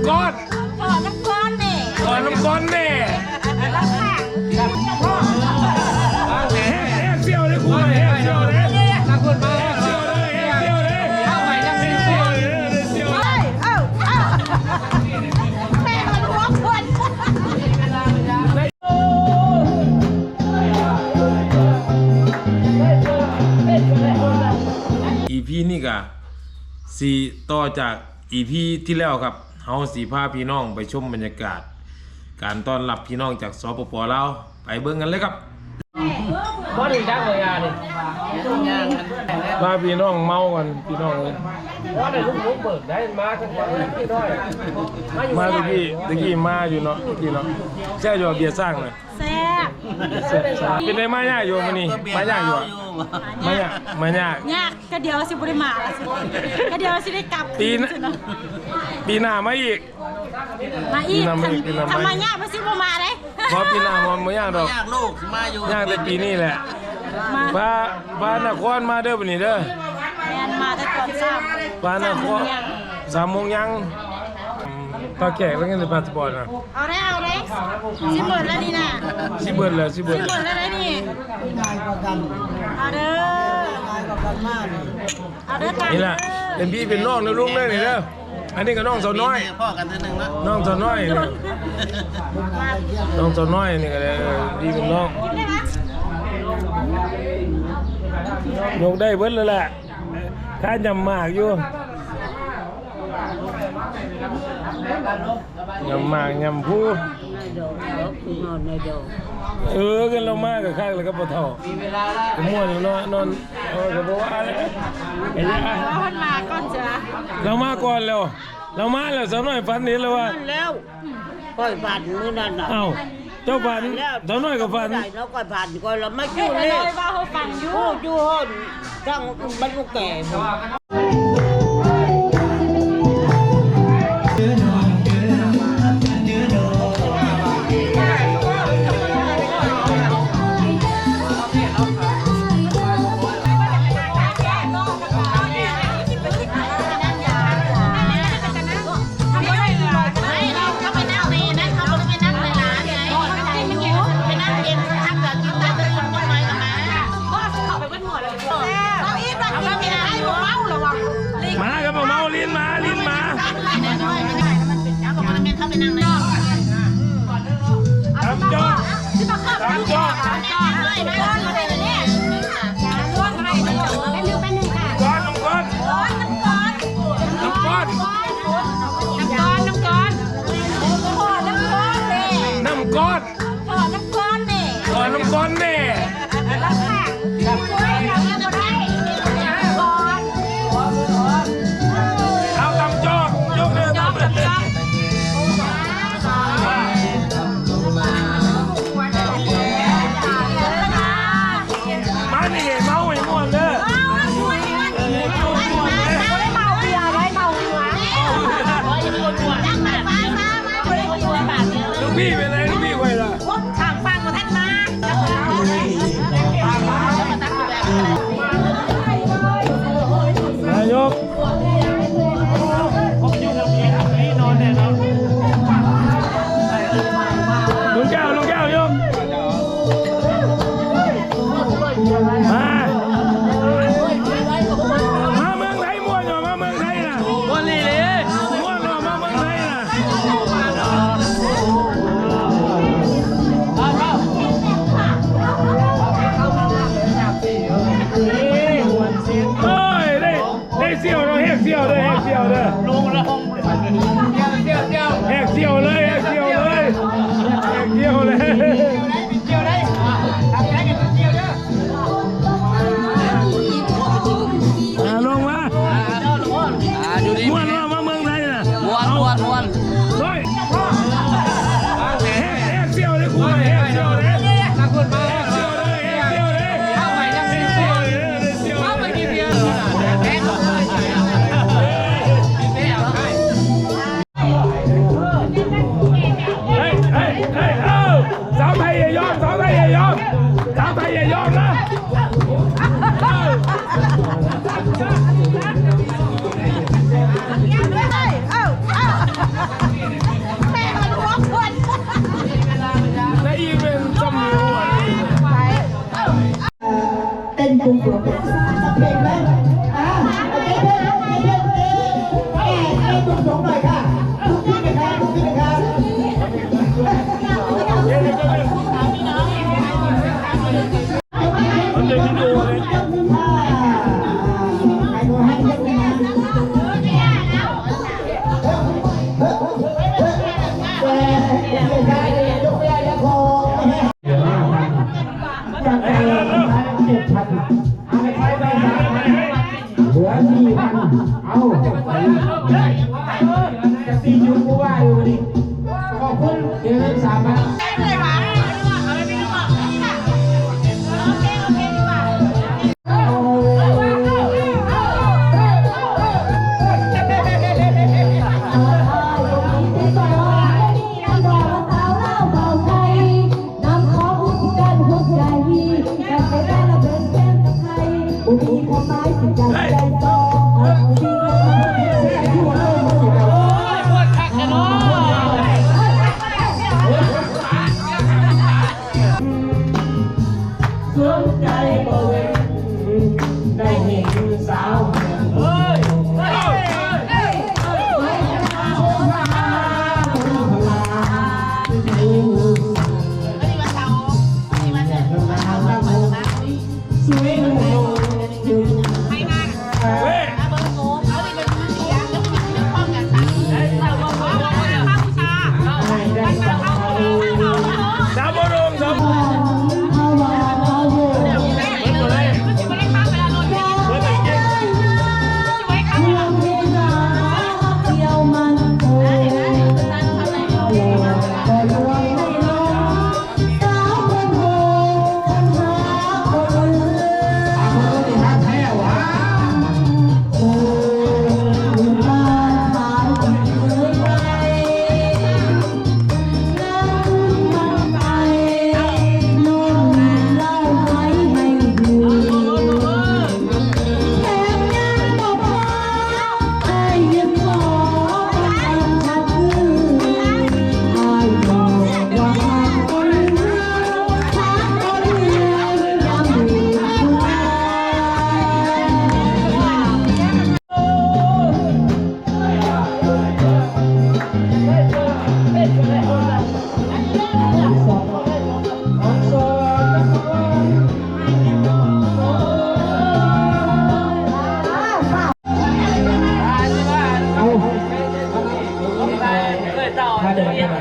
ำก้อนขอน้ำก้อนนี่ขอน้ำก้อนแน่แล้วค่ะแห้งแห้งเซี่ยวเลยคุณแห้งเซี่ยวเลยแห้งขอบคุณมากเซี่ยวเลยแห้งเซี่ยวเลยเอาใหม่ยังมีเซี่ยวเลยเซี่ยวเลยเอ้ยเอ้าเอ้าแม่มันหัวคน อีพีนี่ก็สีต่อจากอีพีที่แล้วครับ เฮาสีพาพี่น้องไปชมบรรยากาศ การต้อนรับพี่น้องจากสปปลาวไปเบิ่งกันเลยครับบ่ถึงจักเลยอะนี่ย่างกันแต่แรกพาพี่น้องเมากันพี่น้องเลยว่าได้ลูกลูกเบิกได้มาทั้งวันพี่น้อยมาอยู่มาตะกี้ตะกี้มาอยู่เนาะตะกี้เนาะแช่อยู่กับเบียร์สร้างเลยแซ่บ เป็นไงมายากอยู่มื้อนี้มายากอยู่อะมายากมายากยากก็เดียวสิบริมาละสิก็เดียวสิได้กลับปีหน้าคืสิเนาะปีหน้ามาอีก มาอีกปีหน้ามาอีกปีหน้ามาอีกทำไมยากมาสิบ่มาเลยเพราะปีหน้ามันบ่ยากดอกยากลูกมาอยู่ยากแต่ปีนี้แหละมาพาพานครมาเด้อบัดนี้เด้อแมนมาแต่ก่อนทราบพานครสามโมงยังตาแขกแล้วกันสิพาสปอร์ตน่ะเอาได้เอาได้สิเบิดแล้วนี่น่ะ สิเบิดแล้วสิเบิสิดเบิดแล้วได้นี่เอาเด้อเอาเด้อตังค์นี่แหละเป็นพี่เป็นน้องนะลุงเด้อนี่เด้ออันนี้ก็น้องสาวน้อย พ่อกันทีหนึ่งนะน้องสาวน้อยนี่น้องสาวน้อยนี่ก็เลยเออดีเป็นน้องกินได้นะยกได้เบิดแล้วแหละข้าจำมากอยู่ยำมากยำผู้ เออกันเรามากกับข้างแล้วก็ปะเท่ามีเวลาละก็ม่วนอยู่เนาะนอนเออก็บอกว่าอะไรเห็นไหมเอาคนมาก่อนจ้ะเรามาก่อนแล้วเรามาแล้วสาวน้อยฝันเห็นแล้วว่าแล้วค่อยผ่านมื้อนั้นน่ะเอ้าเจ้าฝันสาวน้อยก็ฝันได้แล้วก็ผ่านก็เราไม่เฮ้ยู่ยเลยเลยว่าเขาฟังอยู่พูดอยู่ห้องทั้งบรรลุแก่ ทำจอทำจอก้อนน้ำก้อนน้ำก้อนน้ำก้อนน้ำก้อนขอน้ำก้อนน้ำก้อนขอ ส สนใจบ่เว้นได้เห็นสาวเมือง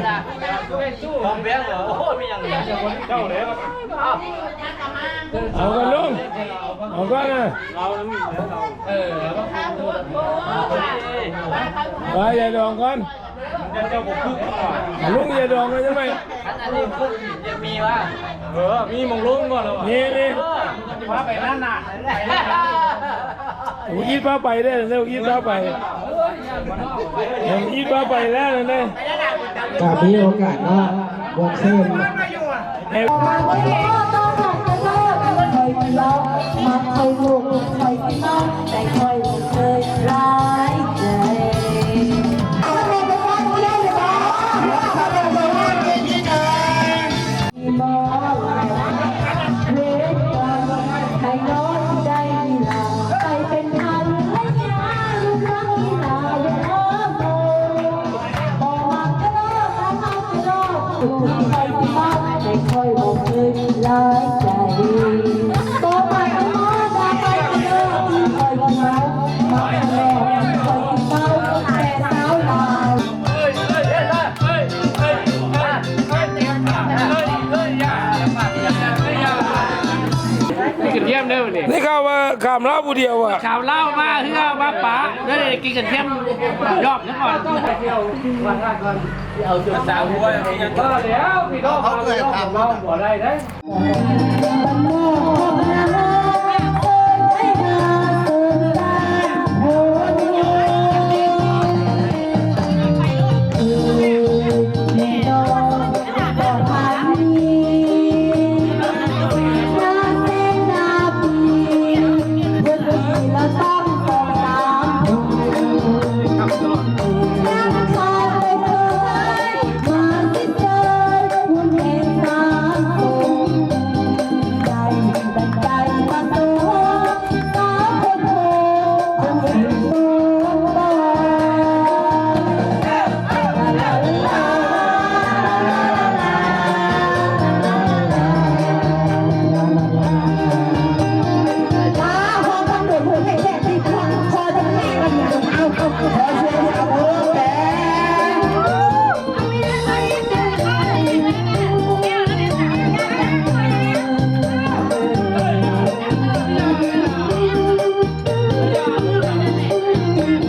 เอเย็นนะผมเบี้ยเหรอ โอ้มีอย่างเงี้ยเจ้าเลยเอากันลุงเอากันนะเออไปอย่าดองกันลุงอย่าดองกันใช่ไหมอันนี้คือจะมีว่าเออ มีมงลุงก่อนแล้วนี่นี่ว่าไปนั่นน่ะอูอีทพาไปได้เร็วอีทพาไปเห็นอีทพาไปแล้วนะเนี่ย กามีโอกาสเนาะบวชเส้นเอ้ยมาคอยกินเหล้ามาคอยลูกคอยกินเหล้าแต่คอยบ่เคยร้ ลิกถูกที่ใครที่บ้านแต่คอยบอกเคยร้ายใจบอกมาก็หมอดาไปก็เลิกที่คอยกินเหล้ามาตลอดคอยกินเหล้าแต่สาวลาวนี่กินเทียมเด้อนี่นี่ข้าวว่าขามเล่าผู้เดียวอะข่าวเล่ามาเฮือมาป๋าแล้วเดี๋ยวกินกันเทียมรอบนี้ก่อน เอาจุดสามหัวอย่างนี้ก็แล้วพี่น้องเขาเลยทำเราหัวได้ได้บ้านนอก